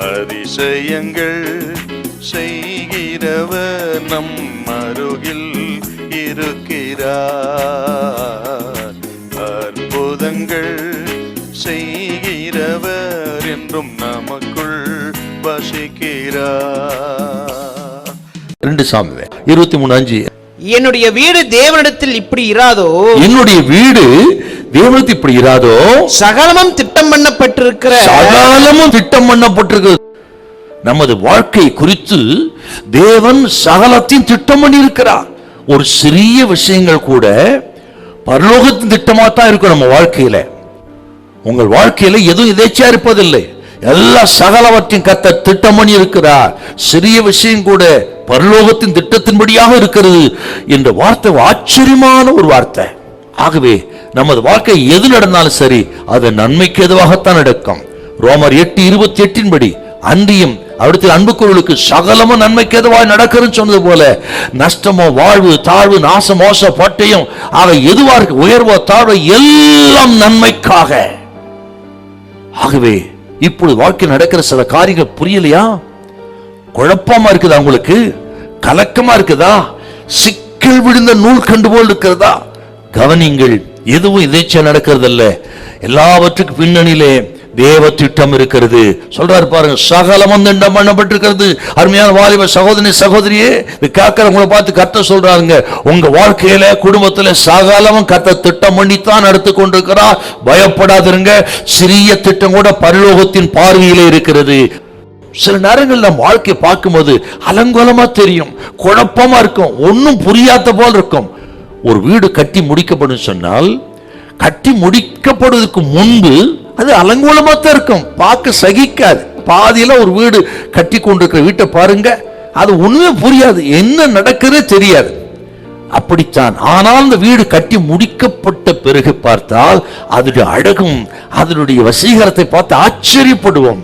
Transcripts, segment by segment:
அதிசயங்கள் செய்கிறவர் நம் அருகில் இருக்கிறார். அற்புதங்கள் செய்கிறவர் என்றும் நமக்குள் வசிக்கிறார். ரெண்டு சாமி இருபத்தி மூணு அஞ்சு. என்னுடைய வீடு தேவனிடத்தில் இப்படி இராதோ? என்னுடைய வீடு தேவனுக்கு இப்படி இராதோ? சகலமும் திட்டம் பண்ணப்பட்டிருக்கிற சகலமும் திட்டம் பண்ணப்பட்டிருக்கு நமது வாழ்க்கை குறித்து தேவன் சகலத்தையும் திட்டம் பண்ணி இருக்கிறார் ஒரு சிறிய விஷயங்கள் கூட பரலோகத்தின் திட்டமா தான் இருக்கும் நம்ம வாழ்க்கையில. உங்கள் வாழ்க்கையில எதுவும் எதேச்சா இருப்பதில்லை. எல்லா சகலவற்றையும் கத்த திட்டம் பண்ணி இருக்கிறார் சிறிய விஷயம் கூட பரலோகத்தின் திட்டத்தின்படியாக இருக்கிறது என்ற வார்த்தை ஆச்சரியமான ஒரு வார்த்தை. ஆகவே நமது வாழ்க்கை எது நடந்தாலும் சரி அது நன்மைக்கு எதுவாகத்தான் நடக்கும். ரோமர் எட்டு இருபத்தி எட்டின் படி அன்றியும் அடுத்த அன்புக்குறளுக்கு சகலமும் நன்மைக்கு எதுவாய் நடக்கிறதுன்னு சொன்னது போல நஷ்டமோ வாழ்வு தாழ்வு நாச மோச பட்டயம் ஆக எதுவா இருக்கு உயர்வோ தாழ்வோ எல்லாம் நன்மைக்காக. ஆகவே இப்பொழுது வாழ்க்கையில் நடக்கிற சில காரியங்கள் புரியலையா? குழப்பமா இருக்குதா உங்களுக்கு? கலக்கமா இருக்குதா? சிக்கல் விழுந்த நூல் கண்டு போல் இருக்கிறதா? கவனிங்கள் எதுவும் எதேச்சா நடக்கிறதில்ல. எல்லாவற்றுக்கும் பின்னணியிலே தேவ திட்டம் இருக்கிறது. சொல்றாரு பாருங்க வந்து திட்டம் பண்ணப்பட்டிருக்கிறது. அருமையான வாலிப சகோதரி சகோதரியே இது பார்த்து கத்த சொல்றாருங்க. உங்க வாழ்க்கையில குடும்பத்துல சகலமும் கத்த திட்டம் பண்ணித்தான் நடத்து கொண்டிருக்கிறா பயப்படாதிருங்க. சிறிய திட்டம் கூட பரலோகத்தின் பார்வையிலே இருக்கிறது. சில நேரங்கள் நம்ம வாழ்க்கையை பார்க்கும்போது அலங்கோலமா தெரியும் குழப்பமா இருக்கும் ஒன்றும் புரியாத போல் இருக்கும். ஒரு வீடு கட்டி முடிக்கப்படும் சொன்னால் கட்டி முடிக்கப்படுவதற்கு முன்பு அது அலங்கோலமா தான் இருக்கும். பார்க்க சகிக்காது. பாதியில ஒரு வீடு கட்டி கொண்டிருக்கிற வீட்டை பாருங்க. அது ஒண்ணுமே புரியாது. என்ன நடக்குதே தெரியாது. அப்படித்தான். ஆனால் அந்த வீடு கட்டி முடிக்கப்பட்ட பிறகு பார்த்தால் அதனுடைய அழகும் அதனுடைய வசீகரத்தை பார்த்து ஆச்சரியப்படுவோம்.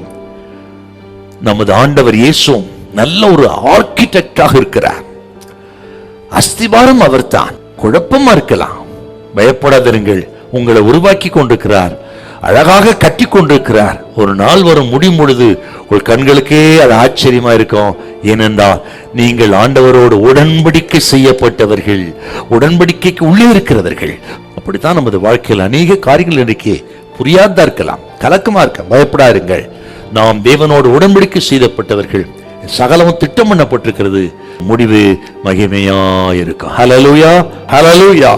நமது ஆண்டவர் இயேசும் நல்ல ஒரு ஆர்கிடெக்டாக இருக்கிறார். அஸ்திபாரம் அவர்தான். குழப்பமா இருக்கலாம். பயப்படாதிருங்கள். உங்களை உருவாக்கி கொண்டிருக்கிறார். அழகாக கட்டி கொண்டிருக்கிறார். ஒரு நாள் வரும் முடியும் பொழுது உங்கள் கண்களுக்கே அது ஆச்சரியமா இருக்கும். ஏனென்றால் நீங்கள் ஆண்டவரோடு உடன்படிக்கை செய்யப்பட்டவர்கள் உடன்படிக்கைக்கு உள்ளே இருக்கிறவர்கள். அப்படித்தான் நமது வாழ்க்கையில் அநேக காரியங்கள் இன்றைக்கு புரியாதா இருக்கலாம் கலக்கமா இருக்க பயப்படாருங்கள். நாம் தேவனோடு உடன்படிக்கை செய்யப்பட்டவர்கள் சகலமும் திட்டம் பண்ணப்பட்டிருக்கிறது முடிவு மகிமையா இருக்கும் ஹலலூயா ஹலலூயா